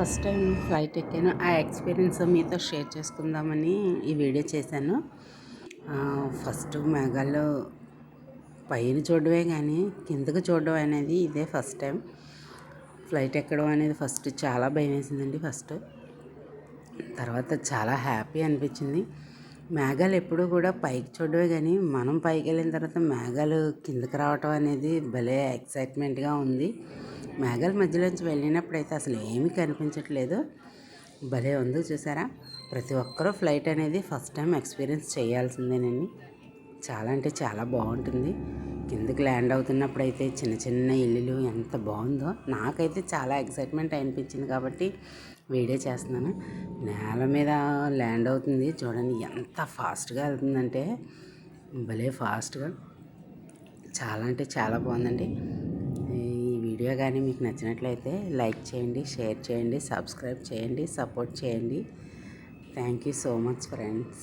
First time flight ఎక్కాను. ఆ experience మీతో షేర్ చేసుకుందామని ఈ వీడియో చేశాను. ఫస్ట్ మేఘాల్లో పైన చూడడమే కానీ కిందకు చూడడం అనేది ఇదే ఫస్ట్ టైం. ఫ్లైట్ ఎక్కడం అనేది ఫస్ట్ చాలా భయం వేసిందండి ఫస్ట్. తర్వాత చాలా హ్యాపీ అనిపించింది. మేఘాలు ఎప్పుడూ కూడా పైకి చూడవే కానీ మనం పైకి వెళ్ళిన తర్వాత మేఘాలు కిందకి రావటం అనేది భలే ఎక్సైట్మెంట్గా ఉంది. మేఘాల మధ్యలోంచి వెళ్ళినప్పుడు అయితే అసలు ఏమీ కనిపించట్లేదు. భలే ఉంది చూసారా? ప్రతి ఒక్కరూ ఫ్లైట్ అనేది ఫస్ట్ టైం ఎక్స్పీరియన్స్ చేయాల్సిందేనండి. చాలా అంటే చాలా బాగుంటుంది. కిందకి ల్యాండ్ అవుతున్నప్పుడు అయితే చిన్న చిన్న ఇల్లులు ఎంత బాగుందో నాకైతే చాలా ఎక్సైట్మెంట్ అనిపించింది కాబట్టి వీడియో చేస్తున్నాను. నేల మీద ల్యాండ్ అవుతుంది. చూడండి ఎంత ఫాస్ట్గా వెళ్తుందంటే భలే ఫాస్ట్గా. చాలా అంటే చాలా బాగుందండి. వీడియో కానీ మీకు నచ్చినట్లయితే లైక్ చేయండి షేర్ చేయండి సబ్స్క్రైబ్ చేయండి సపోర్ట్ చేయండి. Thank you so much friends.